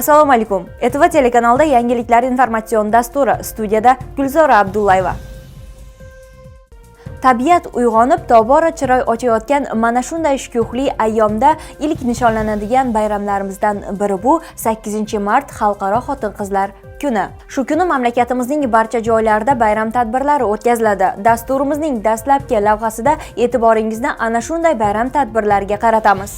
assalomu alaykum etv telekanalida yangiliklar informatsion dasturi studiyada gulzora abdullayeva tabiat uyg'onib tobora chiroy ochayotgan mana shunday shukuhli ayyomda ilk nishonlanadigan bayramlarimizdan biri bu 8 mart xalqaro xotin qizlar kuni shu kuni mamlakatimizning barcha joylarida bayram tadbirlari o'tkaziladi dasturimizning dastlabki lavhasida e'tiboringizni ana shunday bayram tadbirlariga qaratamiz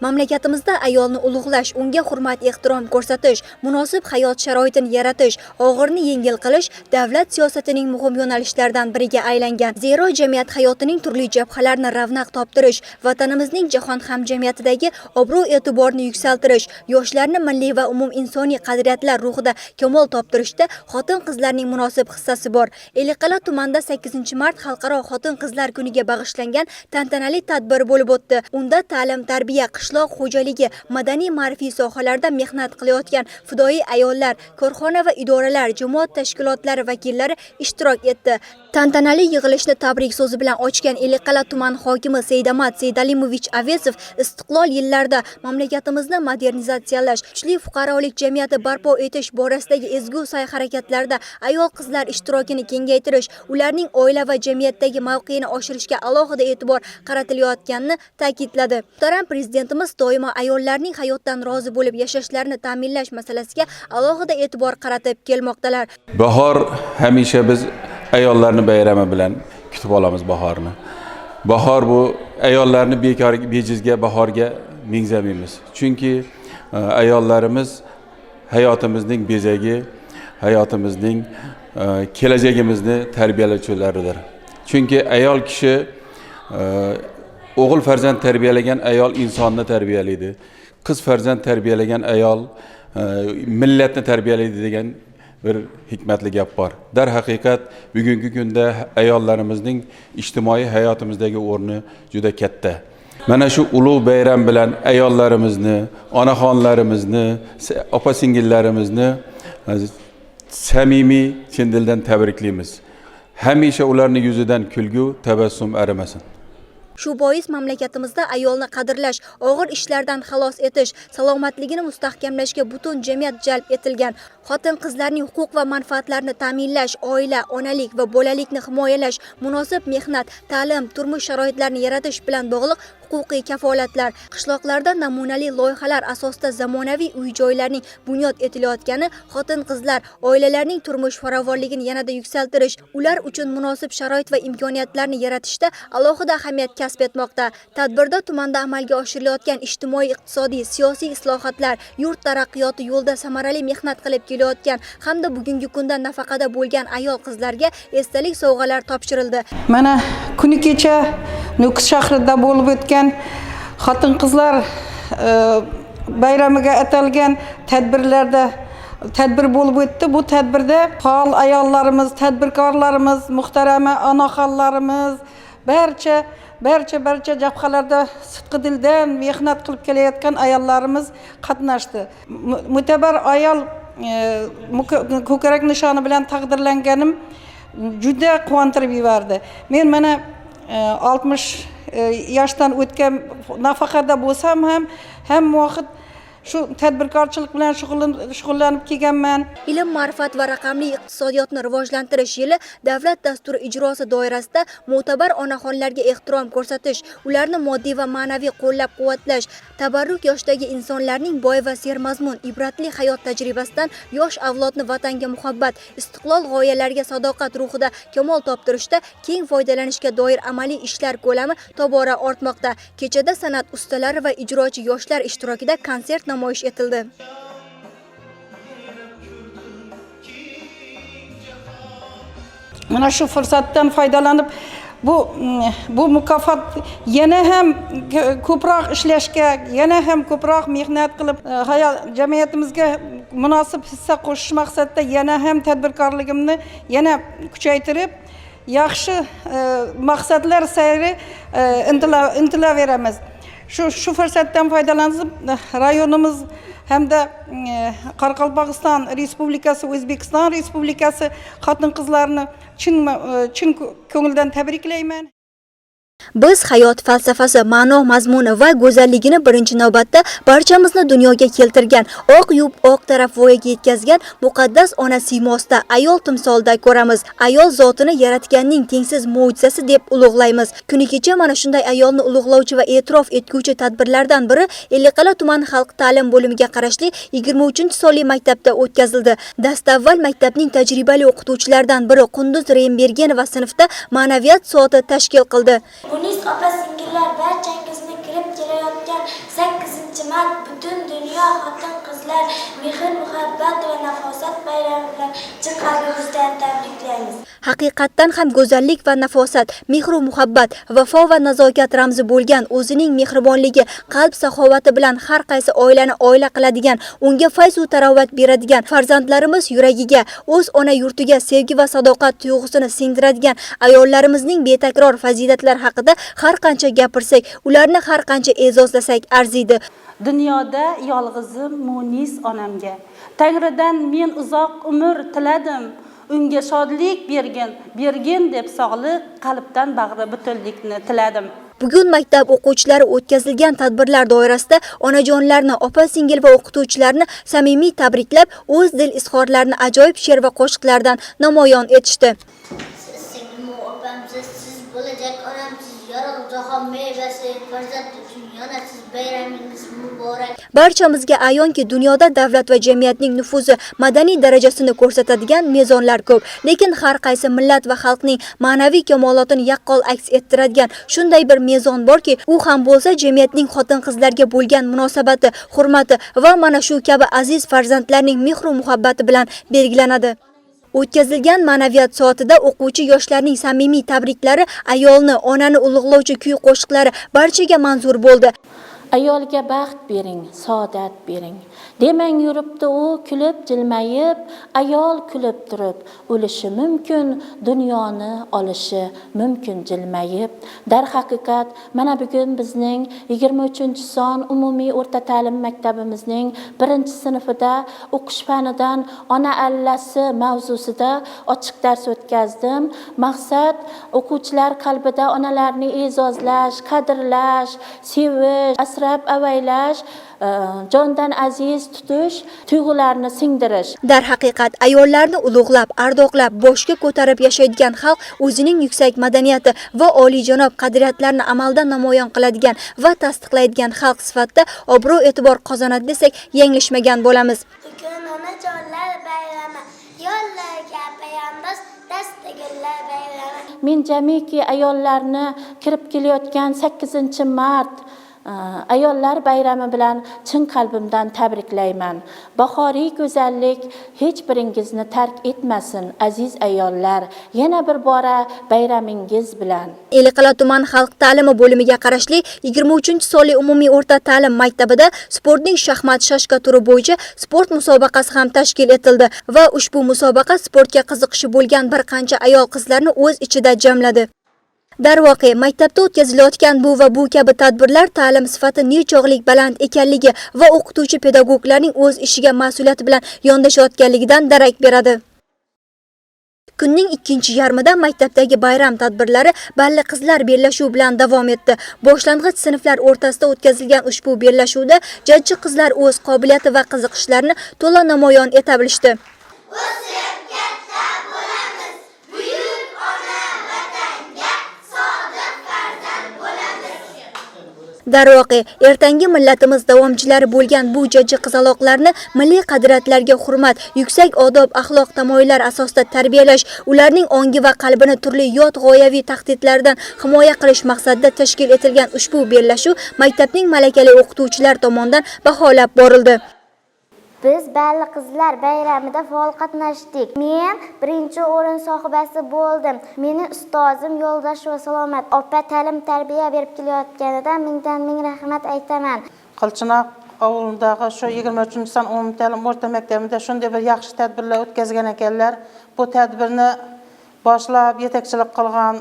mamlakatimizda ayolni ulug'lash unga hurmat ehtirom ko'rsatish munosib hayot sharoitini yaratish og'irni yengil qilish davlat siyosatining muhim yo'nalishlaridan biriga aylangan. Zero jamiyat hayotining turli jabhalarini ravnaq toptirish vatanimizning jahon hamjamiyatidagi obro' e'tiborni yuksaltirish yoshlarni milliy va umum insoniy qadriyatlar ruhida kamol toptirishda xotin qizlarning munosib hissasi bor. Eliqal'a tumanida 8 mart xalqaro xotin qizlar kuniga bag'ishlangan tantanali tadbir bo'lib o'tdi. Unda ta'lim tarbiya qishloq xo'jaligi madaniy ma'rifiy sohalarda mehnat qilayotgan fidoyi ayollar korxona va idoralar jamoat tashkilotlari vakillari ishtirok etdi. Tantanali yig'ilishni tabrik so'zi bilan ochgan ellikqal'a tuman hokimi seydamat seydalimovich avesov istiqlol yillarida mamlakatimizni modernizatsiyalash kuchli fuqarolik jamiyati barpo etish borasidagi ezgu sa'y harakatlarda ayol qizlar ishtirokini kengaytirish ularning oila va jamiyatdagi mavqeini oshirishga alohida e'tibor qaratilayotganini ta'kidladi. Muhtaram prezidentimiz doimo ayollarning hayotdan rozi bo'lib yashashlarini ta'minlash masalasiga alohida e'tibor qaratib kelmoqdalar. Bahor hamisha biz ayollarni bayrami bilan kutib olamiz bahorni bahor bu ayollarni bekor bejizga bahorga mengzamaymiz chunki e, ayollarimiz hayotimizning bezagi hayotimizning e, kelajagimizni tarbiyalovchilaridir chunki ayol kishi e, o'g'il farzand tarbiyalagan ayol insonni tarbiyalaydi qiz farzand tarbiyalagan ayol e, millatni tarbiyalaydi degan bir hikmatli gap bor darhaqiqat bugungi kunda ayollarimizning ijtimoiy hayotimizdagi o'rni juda katta. Mana shu ulug' bayram bilan ayollarimizni onaxonlarimizni opa singillarimizni samimiy chin dildan tabriklaymiz hamisha ularni yuzidan kulgu tabassum arimasin. Shu bois mamlakatimizda ayolni qadrlash og'ir ishlardan xalos etish salomatligini mustahkamlashga butun jamiyat jalb etilgan xotin qizlarning huquq va manfaatlarini ta'minlash oila onalik va bolalikni himoyalash munosib mehnat ta'lim turmush sharoitlarini yaratish bilan bog'liq huquqiy kafolatlar qishloqlarda namunali loyihalar asosida zamonaviy uy joylarning bunyod etilayotgani xotin qizlar oilalarning turmush farovonligini yanada yuksaltirish ular uchun munosib sharoit va imkoniyatlarni yaratishda alohida ahamiyat kasb etmoqda. Tadbirda tumanda amalga oshirilayotgan ijtimoiy iqtisodiy siyosiy islohotlar yurt taraqqiyoti yo'lida samarali mehnat qilib kelayotgan hamda bugungi kunda nafaqada bo'lgan ayol qizlarga esdalik sovg'alar topshirildi. Mana kuni kecha nukus shahrida bo'lib o'tgan xotin qizlar e, bayramiga atalgan tadbirlarda tadbir bo'lib o'tdi. Bu tadbirda faol ayollarimiz tadbirkorlarimiz muhtarama onaxonlarimiz barcha barcha barcha jabhalarda sidqi dildan mehnat qilib kelayotgan ayollarimiz qatnashdi. Mo'tabar ayol ko'karak nishoni bilan taqdirlanganim juda quvontirib yubordi. Men mana e, oltmish e, yoshdan o'tgan nafaqada bo'lsam ham hamma vaqt shu tadbirkorchilik bilan shug'ullanib kelganman. Ilm ma'rifat va raqamli iqtisodiyotni rivojlantirish yili davlat dasturi ijrosi doirasida mo'tabar onaxonlarga ehtirom ko'rsatish ularni moddiy va ma'naviy qo'llab quvvatlash tabarruk yoshdagi insonlarning boy va sermazmun ibratli hayot tajribasidan yosh avlodni vatanga muhabbat istiqlol g'oyalariga sadoqat ruhida kamol toptirishda keng foydalanishga doir amaliy ishlar ko'lami tobora ortmoqda. Kechada san'at ustalari va ijrochi yoshlar ishtirokida konsert namoyish etildi. Mana shu fursatdan foydalanib bu bu mukofot yana ham ko'proq ishlashga yana ham ko'proq mehnat qilib e, hayot jamiyatimizga munosib hissa qo'shish maqsadida yana ham tadbirkorligimni yana kuchaytirib yaxshi e, maqsadlar sari e, intila- intilaveramiz shu shu fursatdan foydalanib rayonimiz hem de e, Karkalpakistan Respublikası, Özbekistan Respublikası kadın kızlarını çın, e, çın köngülden təbrikleymen. Biz hayot falsafasi, ma'no mazmuni va go'zalligini birinchi navbatda barchamizni dunyoga keltirgan, oq yub oq taraf voyaga yetkazgan muqaddas ona siymosida ayol timsolida ko'ramiz. Ayol zotini yaratganning tengsiz mo'jizasi deb ulug'laymiz. Kuni kecha mana shunday ayolni ulug'lovchi va e'tirof etguvchi tadbirlardan biri Elliqal'a tuman xalq ta'lim bo'limiga qarashli 23-sonli maktabda o'tkazildi. Dastavval maktabning tajribali o'qituvchilaridan biri Qunduz Rembergenova sinfda ma'naviyat soati tashkil qildi. Munis opa singillar barchangizni kirib kelayotgan 8 mart butun dunyo xotin qizlar mehr muhabbat va nafosat bayrami bilan chin qalbimizdan tabriklaymiz. Haqiqatdan ham go'zallik va nafosat, mehr va muhabbat, vafo va nazokat ramzi bo'lgan o'zining mehribonligi, qalb saxovati bilan har qaysi oilani oila qiladigan, unga fayz va tarovat beradigan farzandlarimiz yuragiga, o'z ona yurtiga sevgi va sadoqat tuyg'usini singdiradigan ayollarimizning betakror fazilatlari haqida har qancha gapirsak, ularni har qancha e'zozlasak arziydi. Dunyoda yolg'izim Munis onamga. Tangridan men uzoq umr tiladim. Unga shodlik bergin, bergin deb sog'liq, qalbdan bag'ri butunlikni tiladim. Bugun maktab o'quvchilari o'tkazilgan tadbirlar doirasida onajonlarni, opa-singil va o'qituvchilarni samimiy tabriklab, o'z dil izhorlarini ajoyib she'r va qo'shiqlardan namoyon etishdi. Siz singlim opamsiz, siz bo'lajak onamsiz, yorug' jahon mevasi, farzand uchun yonasiz, bayramingiz muborak. Barchamizga ayonki dunyoda davlat va jamiyatning nufuzi, madaniy darajasini ko'rsatadigan mezonlar ko'p, lekin har qaysi millat va xalqning ma'naviy kamolotini yaqqol aks ettiradigan shunday bir mezon borki, u ham bo'lsa jamiyatning xotin-qizlarga bo'lgan munosabati, hurmati va mana shu kabi aziz farzandlarning mehr muhabbati bilan belgilanadi. O'tkazilgan ma'naviyat soatida o'quvchi yoshlarning samimiy tabriklari, ayolni, onani ulug'lovchi kuy-qo'shiqlari barchaga manzur bo'ldi. Ayolga baxt bering, saodat bering. Demang yuribdi u kulib jilmayib, ayol kulib turib, o'lishi mumkin, dunyoni olishi mumkin jilmayib. Dar haqiqat mana bugun bizning 23-son umumiy o'rta ta'lim maktabimizning 1-sinfida o'qish fanidan ona allasi mavzusida ochiq dars o'tkazdim. Maqsad o'quvchilar qalbida onalarni e'zozlash, qadrlash, sevish, asrab avaylash, e, jondan aziz tutish, tuyg'ularni singdirish. Darhaqiqat ayollarni ulug'lab, ardoqlab, boshga ko'tarib yashaydigan xalq o'zining yuksak madaniyati va oliyjanob qadriyatlarini amalda namoyon qiladigan va tasdiqlaydigan xalq sifatida obro' e'tibor qozonadi desak, yanglishmagan bo'lamiz. bugun onajonlar bayrami yo'llarga payandoz dasta gullar bayrami Men jamiki ayollarni kirib kelayotgan 8-mart e, ayollar bayrami bilan chin qalbimdan tabriklayman. Bahoriy go'zallik hech biringizni tark etmasin, aziz ayollar. Yana bir bora bayramingiz bilan. Eliqal'a tuman xalq ta'limi bo'limiga qarashli 23-sonli umumiy o'rta ta'lim maktabida sportning shaxmat shashka turi bo'yicha sport musobaqasi ham tashkil etildi va ushbu musobaqa sportga qiziqishi bo'lgan bir qancha ayol qizlarni o'z ichida jamladi. Darvoqe, maktabda o'tkazilayotgan bu va bu kabi tadbirlar ta'lim sifati nechog'lik baland ekanligi va o'qituvchi pedagoglarning o'z ishiga mas'uliyati bilan yondashayotganligidan darak beradi. Kunning ikkinchi yarmida maktabdagi bayram tadbirlari balli qizlar bellashuvi bilan davom etdi. Boshlang'ich sinflar o'rtasida o'tkazilgan ushbu bellashuvda jajji qizlar o'z qobiliyati va qiziqishlarini to'la namoyon eta bilishdi. Darvoqe, ertangi millatimiz davomchilari bo'lgan bu jajji qizaloqlarni milliy qadriyatlarga hurmat, yuksak odob, axloq tamoyillar asosida tarbiyalash, ularning ongi va qalbini turli yot g'oyaviy tahdidlardan himoya qilish maqsadida tashkil etilgan ushbu bellashuv maktabning malakali o'qituvchilar tomonidan baholab borildi. Biz Balli qizlar bayramida faol qatnashdik. Men birinchi o'rin sohibasi bo'ldim. Meni ustozim Yo'ldosh va Salomat opa ta'lim tarbiya berib kelayotganidan mingdan ming rahmat aytaman. Qilchinoq ovulidagi shu 23-son umumiy ta'lim o'rta maktabida shunday bir yaxshi tadbirlar o'tkazgan ekanlar. Bu tadbirni boshlab yetakchilik qilgan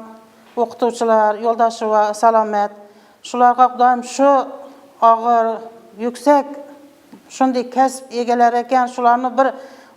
o'qituvchilar Yo'ldosh va Salomat shularga doim shu og'ir, yuksak shunday kasb egalari ekan, shularni bir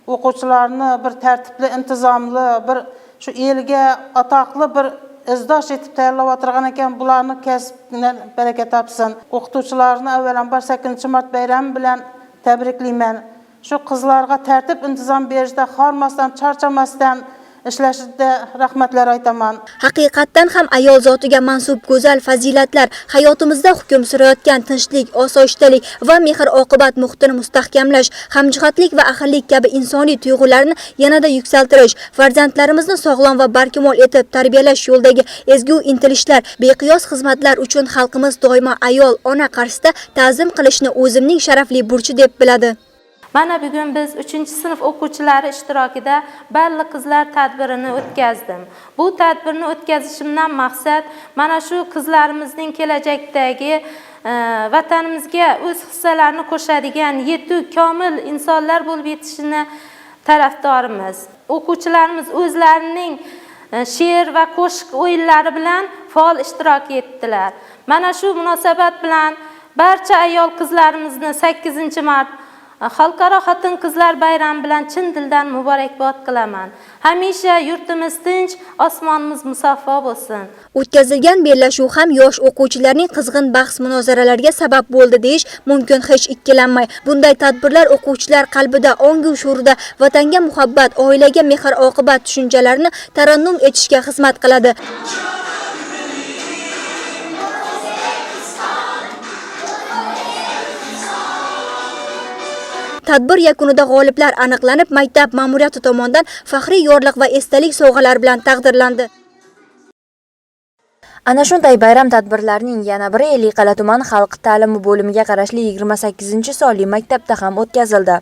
o'quvchilarni bir tartibli, intizomli, bir shu elga atoqli bir izdosh etib tayyorlab o'tirgan ekan bularni kasbidan baraka topsin o'qituvchilarni avvalambor sakkizinchi mart bayrami bilan tabriklayman shu qizlarga tartib intizom berishda hormasdan charchamasdan ishlashida rahmatlar aytaman Haqiqatdan ham ayol zotiga mansub go'zal fazilatlar hayotimizda hukm surayotgan tinchlik, osoyishtalik va mehr-oqibat muhitini mustahkamlash, hamjihatlik va ahillik kabi insoniy tuyg'ularni yanada yuksaltirish, farzandlarimizni sog'lom va barkamol etib tarbiyalash yo'lidagi ezgu intilishlar, beqiyos xizmatlar uchun xalqimiz doimo ayol ona qarshisida ta'zim qilishni o'zimning sharafli burchi deb biladi. Mana bugun biz 3-sinf o'quvchilari ishtirokida Balli qizlar tadbirini o'tkazdim. Bu tadbirni o'tkazishimdan maqsad mana shu qizlarimizning kelajakdagi e, vatanimizga o'z hissalarini qo'shadigan yetuk komil insonlar bo'lib yetishini tarafdorimiz. O'quvchilarimiz o'zlarining e, she'r va qo'shiq o'yinlari bilan faol ishtirok etdilar. Mana shu munosabat bilan barcha ayol qizlarimizni 8-mart Xalqaro xotin qizlar bayrami bilan chin dildan muborakbod qilaman. Hamisha yurtimiz tinch, osmonimiz musaffo bo'lsin. O'tkazilgan bellashuv ham yosh o'quvchilarning qizg'in bahs munozaralariga sabab bo'ldi deyish mumkin hech ikkilanmay. Bunday tadbirlar o'quvchilar qalbida, ongu shuurida vatanga muhabbat, oilaga mehr-oqibat tushunchalarini tarannum etishga xizmat qiladi. Tadbir yakunida g'oliblar aniqlanib, maktab ma'muriyati tomonidan faxriy yorliq va esdalik sovg'alar bilan taqdirlandi. Ana shunday bayram tadbirlarining yana biri Eliqala tuman xalq ta'limi bo'limiga qarashli 28 sonli maktabda ham o'tkazildi.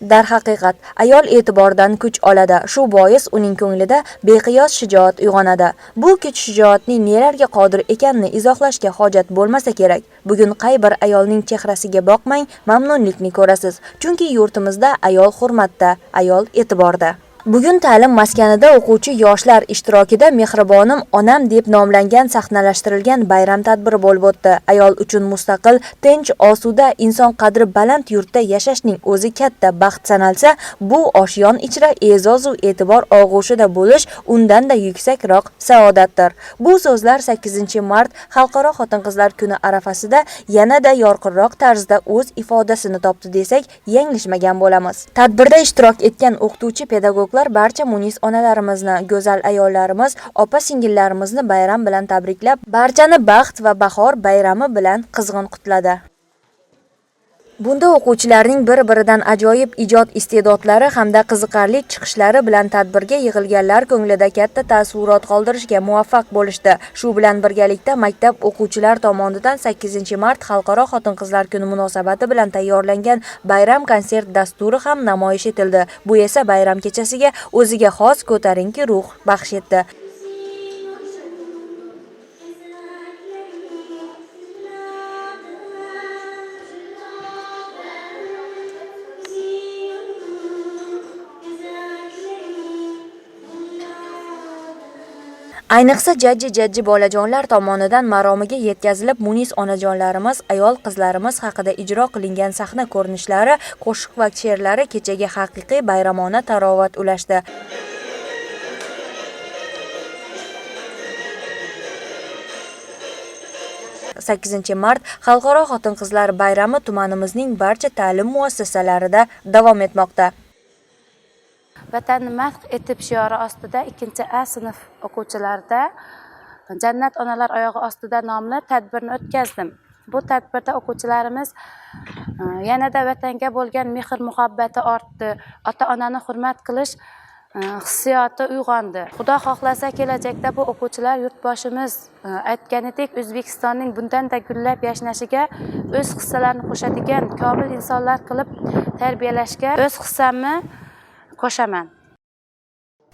Darhaqiqat, ayol e'tibordan kuch oladi. Shu bois uning ko'nglida beqiyos shijoat uyg'onadi. Bu kuch shijoatning nelarga qodir ekanini izohlashga hojat bo'lmasa kerak. Bugun qay bir ayolning chehrasiga boqmang, mamnunlikni ko'rasiz. Chunki yurtimizda ayol hurmatda, ayol e'tiborda. Bugun ta'lim maskanida o'quvchi yoshlar ishtirokida Mehribonim onam deb nomlangan sahnalashtirilgan bayram tadbiri bo'lib o'tdi. Ayol uchun mustaqil, tinch, osuda, inson qadri baland yurtda yashashning o'zi katta baxt sanalsa, bu oshyon ichra e'zoz va e'tibor og'ushida bo'lish undan-da yuksakroq saodatdir. Bu so'zlar 8-mart Xalqaro xotin-qizlar kuni arafasida yanada yorqinroq tarzda o'z ifodasini topdi desak, yanglishmagan bo'lamiz. Tadbirda ishtirok etgan o'qituvchi pedagoglar barcha munis onalarimizni, go'zal ayollarimiz, opa-singillarimizni bayram bilan tabriklab, barchani baxt va bahor bayrami bilan qizg'in qutladi. Bunda o'quvchilarning bir-biridan ajoyib ijod iste'dodlari hamda qiziqarli chiqishlari bilan tadbirga yig'ilganlar ko'nglida katta taassurot qoldirishga muvaffaq bo'lishdi. Shu bilan birgalikda maktab o'quvchilar tomonidan 8-mart Xalqaro xotin-qizlar kuni munosabati bilan tayyorlangan bayram konsert dasturi ham namoyish etildi. Bu esa bayram kechasiga o'ziga xos ko'tarinki ruh baxsh etdi. Ayniqsa jajji jajji bolajonlar tomonidan maromiga yetkazilib munis onajonlarimiz, ayol qizlarimiz haqida ijro qilingan sahna ko'rinishlari, qo'shiq va she'rlari kechaga haqiqiy bayramona tarovat ulashdi. sakkizinchi mart Xalqaro xotin-qizlar bayrami tumanimizning barcha ta'lim muassasalarida davom etmoqda. Vatanni madh etib shiori ostida 2A sinf o'quvchilarida Jannat onalar oyog'i ostida nomli tadbirni o'tkazdim. Bu tadbirda o'quvchilarimiz e, yanada vatanga bo'lgan mehr muhabbati ortdi. Ota-onani hurmat qilish e, hissiyoti uyg'ondi. Xudo xohlasa kelajakda bu o'quvchilar yurtboshimiz e, aytganidek O'zbekistonning bundanda gullab yashnashiga o'z hissalarini qo'shadigan komil insonlar qilib tarbiyalashga o'z hissamni qo'shaman.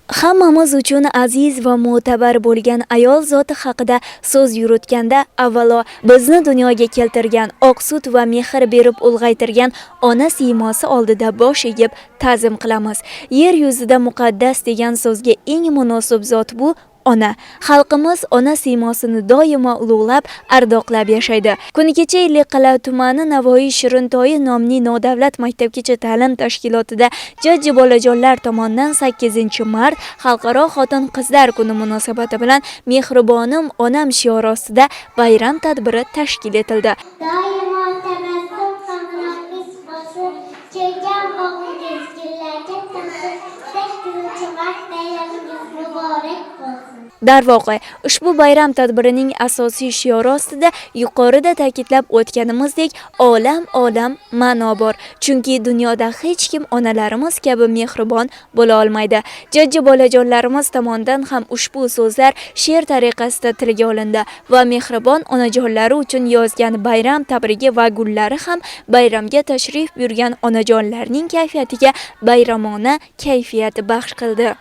Hammamiz uchun aziz va mo'tabar bo'lgan ayol zoti haqida so'z yuritganda avvalo bizni dunyoga keltirgan, oq sut va mehr berib ulg'aytirgan ona siymosi oldida bosh egib ta'zim qilamiz. Yer yuzida muqaddas degan so'zga eng munosib zot bu ona. Xalqimiz ona siymosini doimo ulug'lab, ardoqlab yashaydi. Kuni kecha illiqal'a tumani Navoiy Shirintoyi nomli nodavlat maktabgacha ta'lim tashkilotida jajji bolajonlar tomonidan 8-mart Xalqaro xotin-qizlar kuni munosabati bilan Mehribonim onam shiori ostida bayram tadbiri tashkil etildi. Doimo tabassum qilmoqis bo'lsin, chekkan boqingiz gullarga to'lsin. 8 mart bayramingiz muborak bo'lsin. Darvoqe, ushbu bayram tadbirining asosiy shiori ostida yuqorida ta'kidlab o'tganimizdek, olam olam ma'no bor. Chunki dunyoda hech kim onalarimiz kabi mehribon bo'la olmaydi. Jajji bolajonlarimiz tomonidan ham ushbu so'zlar she'r tariqasida tilga olindi va mehribon onajonlari uchun yozgan bayram tabrigi va gullari ham bayramga tashrif buyurgan onajonlarning kayfiyatiga bayramona kayfiyat baxsh qildi.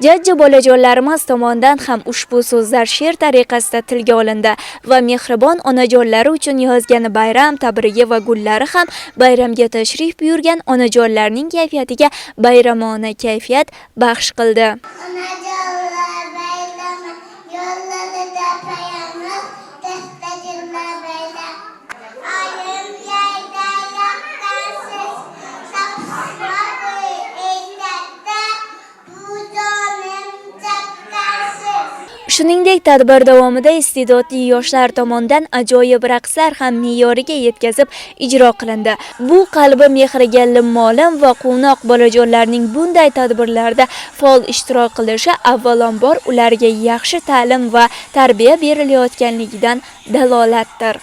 Jajji bolajonlarimiz tomonidan ham ushbu so'zlar she'r tariqasida tilga olindi va mehribon onajonlari uchun yozgan bayram tabrigi va gullari ham bayramga tashrif buyurgan onajonlarning kayfiyatiga bayramona kayfiyat baxsh qildi. Onajonlar Shuningdek, tadbir davomida iste'dodli yoshlar tomonidan ajoyib raqslar ham me'yoriga yetkazib ijro qilindi. Bu qalbi mehriga limmolim va quvnoq bolajonlarning bunday tadbirlarda faol ishtirok qilishi avvalambor ularga yaxshi ta'lim va tarbiya berilayotganligidan dalolatdir.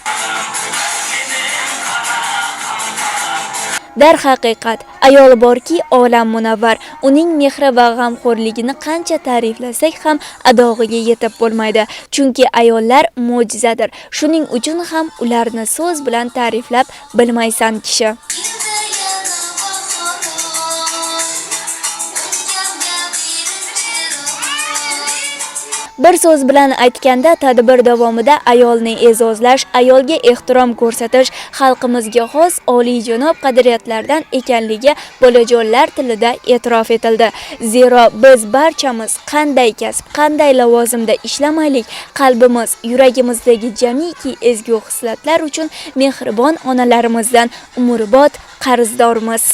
Darhaqiqat, ayol borki, olam munavvar. Uning mehri va g'amxo'rligini qancha ta'riflasak ham adog'iga yetib bo'lmaydi. Chunki ayollar mo'jizadir. Shuning uchun ham ularni so'z bilan ta'riflab bilmaysan kishi. Bir so'z bilan aytganda, tadbir davomida ayolni e'zozlash, ayolga ehtirom ko'rsatish xalqimizga xos oliyjanob qadriyatlardan ekanligi bolajonlar tilida e'tirof etildi. Zero biz barchamiz qanday kasb, qanday lavozimda ishlamaylik, qalbimiz, yuragimizdagi jamiki ezgu hislatlar uchun mehribon onalarimizdan umrbod qarzdormiz.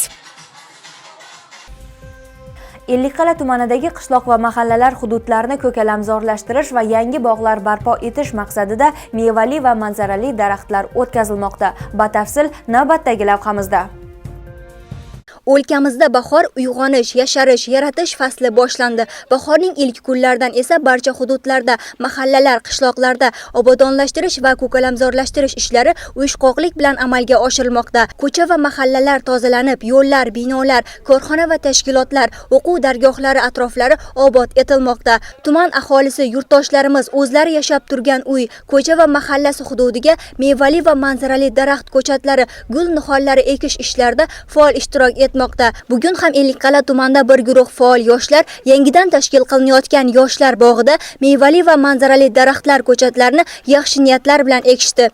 Ellikqal'a tumanidagi qishloq va mahallalar hududlarini ko'kalamzorlashtirish va yangi bog'lar barpo etish maqsadida mevali va manzarali daraxtlar o'tkazilmoqda. Batafsil navbatdagi lavhamizda. O'lkamizda bahor uyg'onish, yasharish, yaratish fasli boshlandi. Bahorning ilk kunlaridan esa barcha hududlarda, mahallalar, qishloqlarda obodonlashtirish va ko'kalamzorlashtirish ishlari uyushqoqlik bilan amalga oshirilmoqda. Ko'cha va mahallalar tozalanib, yo'llar, binolar, korxona va tashkilotlar, o'quv dargohlari atroflari obod etilmoqda. Tuman aholisi, yurtdoshlarimiz o'zlari yashab turgan uy, ko'cha va mahallasi hududiga mevali va manzarali daraxt ko'chatlari, gul nihollari ekish ishlarida faol ishtirok etmoqda. Bugun ham Ellikqal'a tumanida bir guruh faol yoshlar yangidan tashkil qilinayotgan yoshlar bog'ida mevali va manzarali daraxtlar ko'chatlarini yaxshi niyatlar bilan ekishdi.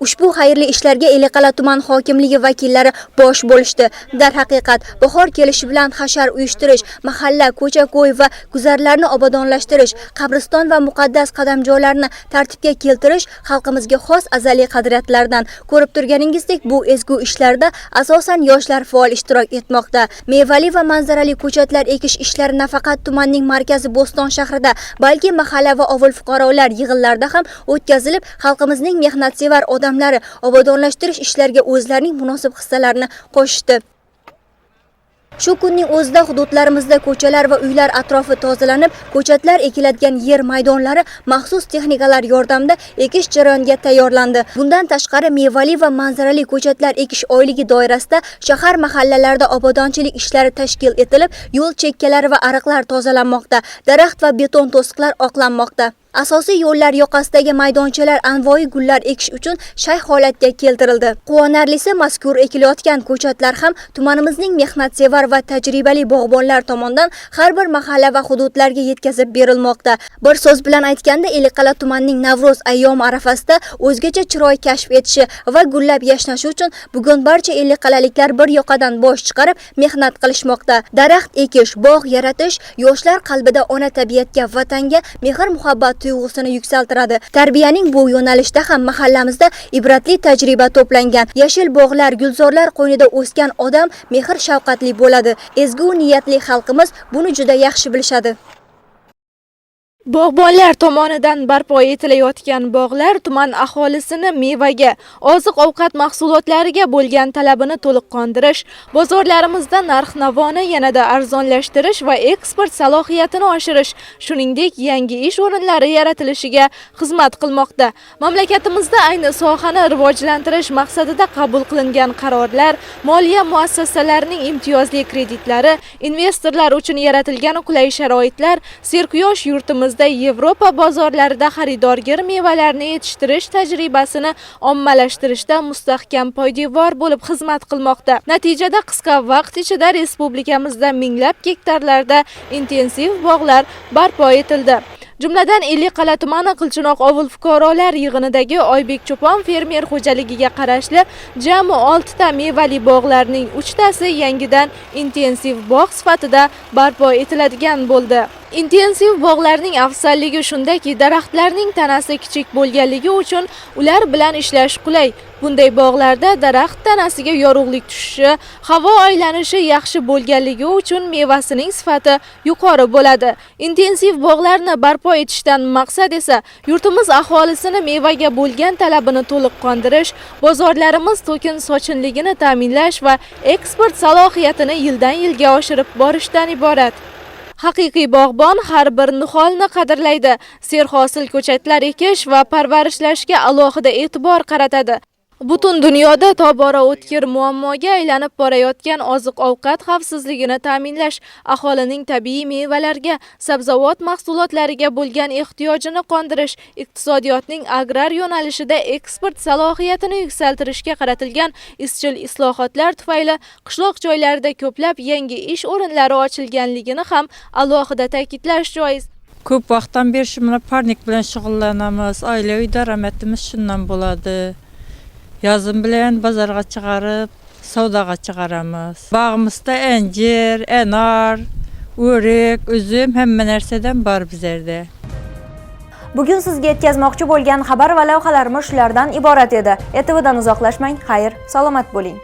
Ushbu xayrli ishlarga Eliqal'a tuman hokimligi vakillari bosh bo'lishdi. Darhaqiqat, bahor kelishi bilan hashar uyushtirish, mahalla, ko'cha-ko'y va guzarlarni obodonlashtirish, qabriston va muqaddas qadamjolarni tartibga keltirish xalqimizga xos azaliy qadriyatlardan. Ko'rib turganingizdek, bu ezgu ishlarda asosan yoshlar faol ishtirok etmoqda. Mevali va manzarali ko'chatlar ekish ishlari nafaqat tumanning markazi Bo'ston shahrida, balki mahalla va ovul fuqarolar yig'inlarida ham o'tkazilib, xalqimizning mehnatsevar odamlari obodonlashtirish ishlariga o'zlarining munosib hissalarini qo'shdi. Shu kunning o'zida hududlarimizda ko'chalar va uylar atrofi tozalanib, ko'chatlar ekiladigan yer maydonlari maxsus texnikalar yordamida ekish jarayoniga tayyorlandi. Bundan tashqari mevali va manzarali ko'chatlar ekish oyligi doirasida shahar mahallalarida obodonchilik ishlari tashkil etilib, yo'l chekkalari va ariqlar tozalanmoqda, daraxt va beton to'siqlar oqlanmoqda. Asosiy yo'llar yoqasidagi maydonchalar anvoyi gullar ekish uchun shay holatga keltirildi. Quvonarlisi mazkur ekilayotgan ko'chatlar ham tumanimizning mehnatsevar va tajribali bog'bonlar tomonidan har bir mahalla va hududlarga yetkazib berilmoqda. Bir so'z bilan aytganda Eliqal'a tumanining Navro'z ayyomi arafasida o'zgacha chiroy kashf etishi va gullab yashnashi uchun bugun barcha Eliqal'aliklar bir yoqadan bosh chiqarib mehnat qilishmoqda. Daraxt ekish, bog' yaratish yoshlar qalbida ona tabiatga, vatanga mehr-muhabbat tuyg'usini yuksaltiradi. Tarbiyaning bu yo'nalishda ham mahallamizda ibratli tajriba to'plangan. Yashil bog'lar, gulzorlar qo'ynida o'sgan odam mehr shafqatli bo'ladi. Ezgu niyatli xalqimiz buni juda yaxshi bilishadi. Bog'bonlar tomonidan barpo etilayotgan bog'lar tuman aholisini mevaga, oziq-ovqat mahsulotlariga bo'lgan talabini to'liq qondirish, bozorlarimizda narx-navoni yanada arzonlashtirish va eksport salohiyatini oshirish, shuningdek yangi ish o'rinlari yaratilishiga xizmat qilmoqda. Mamlakatimizda ayni sohani rivojlantirish maqsadida qabul qilingan qarorlar, moliya muassasalarining imtiyozli kreditlari, investorlar uchun yaratilgan qulay sharoitlar serquyosh yurtimiz Yevropa bozorlarida xaridorgir mevalarni yetishtirish tajribasini ommalashtirishda mustahkam poydevor bo'lib xizmat qilmoqda. Natijada qisqa vaqt ichida respublikamizda minglab gektarlarda intensiv bog'lar barpo etildi. Jumladan Eliqal'a tumani Qilchinoq ovul fuqarolar yig'inidagi Oybek Cho'pon fermer xo'jaligiga qarashli jami 6 ta mevali bog'larning 3 tasi yangidan intensiv bog' sifatida barpo etiladigan bo'ldi. Intensiv bog'larning afzalligi shundaki, daraxtlarning tanasi kichik bo'lganligi uchun ular bilan ishlash qulay. Bunday bog'larda daraxt tanasiga yorug'lik tushishi, havo aylanishi yaxshi bo'lganligi uchun mevasining sifati yuqori bo'ladi. Intensiv bog'larni barpo etishdan maqsad esa yurtimiz aholisini mevaga bo'lgan talabini to'liq qondirish, bozorlarimiz to'kin sochinligini ta'minlash va eksport salohiyatini yildan yilga oshirib borishdan iborat. Haqiqiy bog'bon har bir niholni qadrlaydi. Serhosil ko'chatlar ekish va parvarishlashga alohida e'tibor qaratadi. Butun dunyoda tobora o'tkir muammoga aylanib borayotgan oziq-ovqat xavfsizligini ta'minlash, aholining tabiiy mevalarga, sabzavot mahsulotlariga bo'lgan ehtiyojini qondirish, iqtisodiyotning agrar yo'nalishida eksport salohiyatini yuksaltirishga qaratilgan izchil islohotlar tufayli qishloq joylarida ko'plab yangi ish o'rinlari ochilganligini ham alohida ta'kidlash joiz. Ko'p vaqtdan beri shu mana parnik bilan shug'ullanamiz. Oilaviy daromadimiz shundan bo'ladi. Yozim bilan bozorga chiqarib, savdoga chiqaramiz. Bog'imizda anjir, anor o'rik, uzum hamma narsadan bor bizlarda. Bugun sizga yetkazmoqchi bo'lgan xabar va lavhalarimiz shulardan iborat edi. etvdan uzoqlashmang. Xayr, salomat bo'ling.